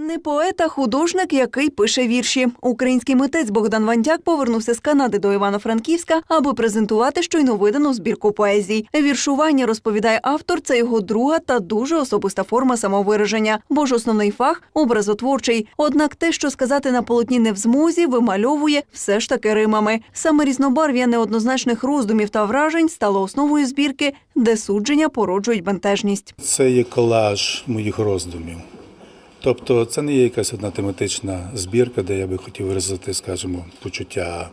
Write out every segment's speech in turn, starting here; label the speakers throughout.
Speaker 1: Не поет, а художник, який пише вірші. Український митець Богдан Вандяк повернувся з Канади до Івано-Франківська, аби презентувати щойно видану збірку поезій. Віршування розповідає автор. Це його друга та дуже особиста форма самовираження, бо ж основний фах образотворчий. Однак те, що сказати на полотні не в змозі, вимальовує все ж таки римами. Саме різнобарв'я неоднозначних роздумів та вражень стало основою збірки, де судження породжують бентежність.
Speaker 2: Це є колаж моїх роздумів. Тобто це не є якась одна тематична збірка, де я би хотів виразити, скажімо, почуття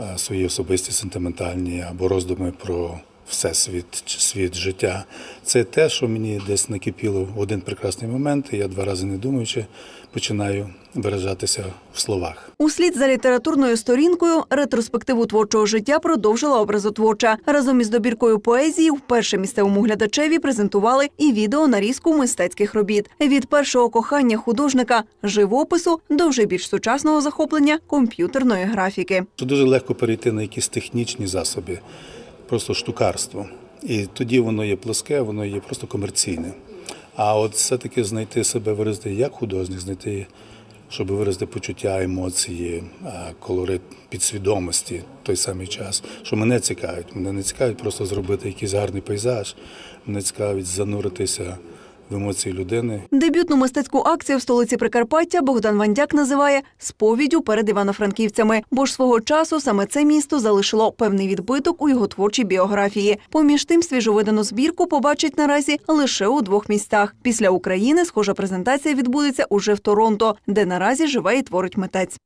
Speaker 2: е, свої особисті, сентиментальні або роздуми про всесвіт, чи світ життя. Це те, що мені десь накипіло в один прекрасний момент, і я два рази не думаючи починаю виражатися в словах.
Speaker 1: Услід за літературною сторінкою ретроспективу творчого життя продовжила образотворча. Разом із добіркою поезії вперше місцевому глядачеві презентували і відео нарізку мистецьких робіт від першого кохання художника живопису до вже більш сучасного захоплення комп'ютерної графіки.
Speaker 2: Дуже легко перейти на якісь технічні засоби, просто штукарство. І тоді воно є плоске, воно є просто комерційне. А от все-таки знайти себе, виразити як художник, знайти, щоб виразити почуття, емоції, колорит підсвідомості той самий час, що мене цікавить. Мене не цікавить просто зробити якийсь гарний пейзаж, мене цікавить зануритися в емоції людини.
Speaker 1: Дебютну мистецьку акцію в столиці Прикарпаття Богдан Вандяк називає сповіддю перед івано-франківцями, бо ж свого часу саме це місто залишило певний відбиток у його творчій біографії. Поміж тим, свіжовидану збірку побачить наразі лише у двох містах. Після України схожа презентація відбудеться уже в Торонто, де наразі живе і творить митець.